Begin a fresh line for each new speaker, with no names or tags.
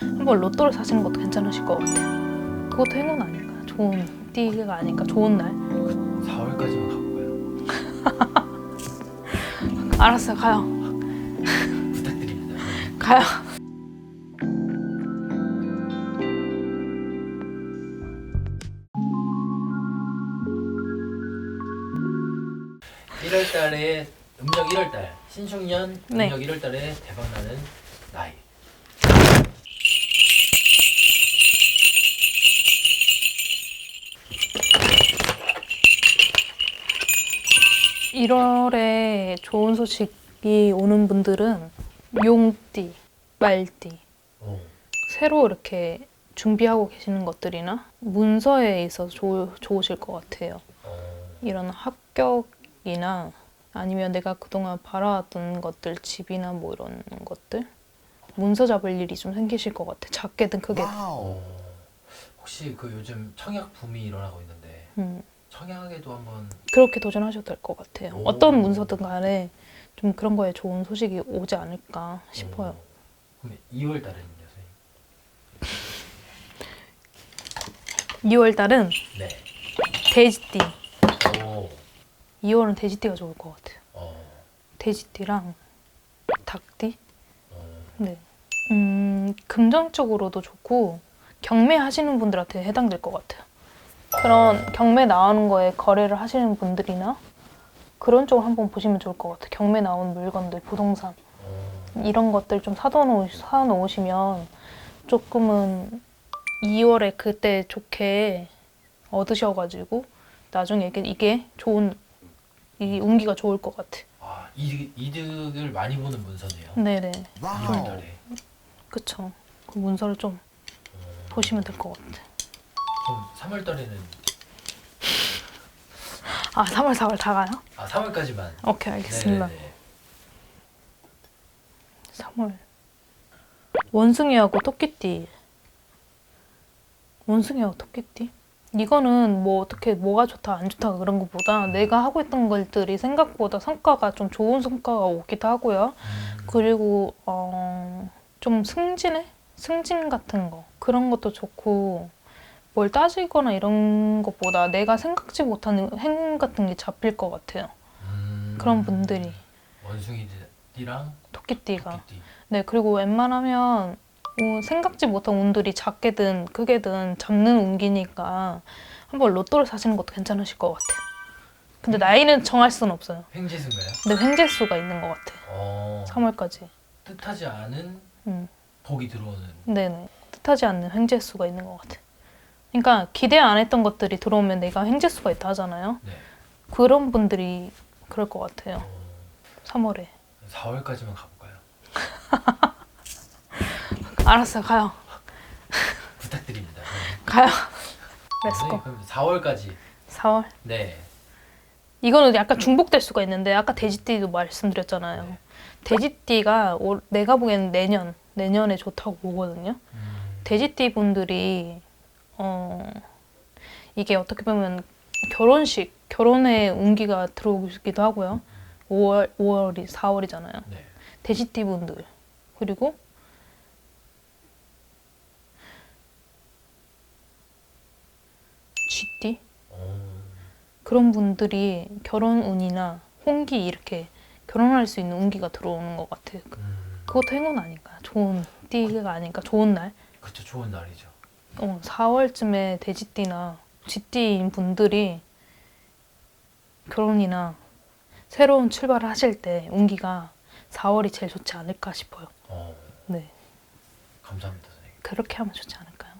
한번 로또를 사시는 것도 괜찮으실 것 같아요. 그것도 행운 아닌가? 좋은 띠가 아닐까? 좋은 날.
4월까지만 가볼까요?
알았어요, 가요.
부탁드립니다.
가요.
일 1월 달에 음력 1월 달 신축년
네.
음력 1월 달에 대박 나는 나이.
1월에 좋은 소식이 오는 분들은 용띠, 말띠,
오.
새로 이렇게 준비하고 계시는 것들이나 문서에 있어서 좋, 좋으실 것 같아요.
어.
이런 합격이나 아니면 내가 그동안 바라왔던 것들, 집이나 뭐 이런 것들 문서 잡을 일이 좀 생기실 것 같아. 작게든 크게든.
어. 혹시 그 요즘 청약 붐이 일어나고 있는데
음,
청약에도 한번
그렇게 도전하셔도 될 것 같아요.
오.
어떤 문서든 간에 좀 그런 거에 좋은 소식이 오지 않을까 싶어요.
어. 그럼 2월 달에는요, 선생님?
2월 달은
네.
돼지띠.
오.
2월은 돼지띠가 좋을 것 같아요.
어.
돼지띠랑 닭띠.
어.
네. 음, 금전적으로도 좋고 경매 하시는 분들한테 해당될 것 같아요. 그런 경매 나오는 거에 거래를 하시는 분들이나 그런 쪽을 한번 보시면 좋을 것 같아요. 경매 나온 물건들, 부동산
어.
이런 것들 좀 사놓으, 사놓으시면 조금은 2월에 그때 좋게 얻으셔가지고 나중에 이게, 이게 좋은 이 운기가 좋을 것 같아.
아, 이득, 이득을 많이 보는 문서네요.
네네,
2월 달에.
그쵸. 그 문서를 좀
어.
보시면 될 것 같아.
그럼 3월 달에는
아, 3월, 4월 다 가요?
아 3월까지만.
오케이, 알겠습니다.
네네네.
3월. 원숭이하고 토끼띠. 원숭이하고 토끼띠? 이거는 뭐 어떻게 뭐가 좋다 안 좋다 그런 것보다 내가 하고 있던 것들이 생각보다 성과가 좀 좋은 성과가 오기도 하고요.
음.
그리고 어, 좀 승진해? 승진 같은 거 그런 것도 좋고 뭘 따지거나 이런 것보다 내가 생각지 못한 행운 같은 게 잡힐 것 같아요.
음.
그런 분들이
원숭이띠랑
토끼띠가.
토끼띠.
네, 그리고 웬만하면 어, 생각지 못한 운들이 작게든 크게든 잡는 운기니까 한번 로또를 사시는 것도 괜찮으실 것 같아요. 근데 나이는 정할 수는 없어요.
횡재수인가요?
근데 횡재수가 있는 것 같아.
어.
3월까지.
뜻하지 않은
음,
복이 들어오는.
네네. 뜻하지 않는 횡재수가 있는 것 같아. 그러니까 기대 안 했던 것들이 들어오면 내가 횡재수가 있다 하잖아요.
네.
그런 분들이 그럴 것 같아요.
어.
3월에.
4월까지만 가볼까요?
알았어요, 가요.
부탁드립니다.
가요.
선생님,
렛츠고.
그럼 4월까지.
4월.
네.
이거는 약간 중복될 수가 있는데 아까 돼지띠도 말씀드렸잖아요.
네.
돼지띠가 올- 내가 보기에는 내년 내년에 좋다고 보거든요.
음.
돼지띠 분들이 어 이게 어떻게 보면 결혼식 결혼의 운기가 들어오기도 하고요. 5월 5월이 4월이잖아요.
네.
돼지띠 분들 그리고 쥐띠
어.
그런 분들이 결혼 운이나 홍기 이렇게 결혼할 수 있는 운기가 들어오는 것 같아요. 그-
음.
그것도 행운 아닐까? 좋은 띠가 아닐까? 좋은 날?
그쵸 좋은 날이죠.
어, 4월쯤에 돼지띠나 쥐띠인 분들이 결혼이나 새로운 출발을 하실 때 운기가 4월이 제일 좋지 않을까 싶어요.
어.
네,
감사합니다 선생님.
그렇게 하면 좋지 않을까.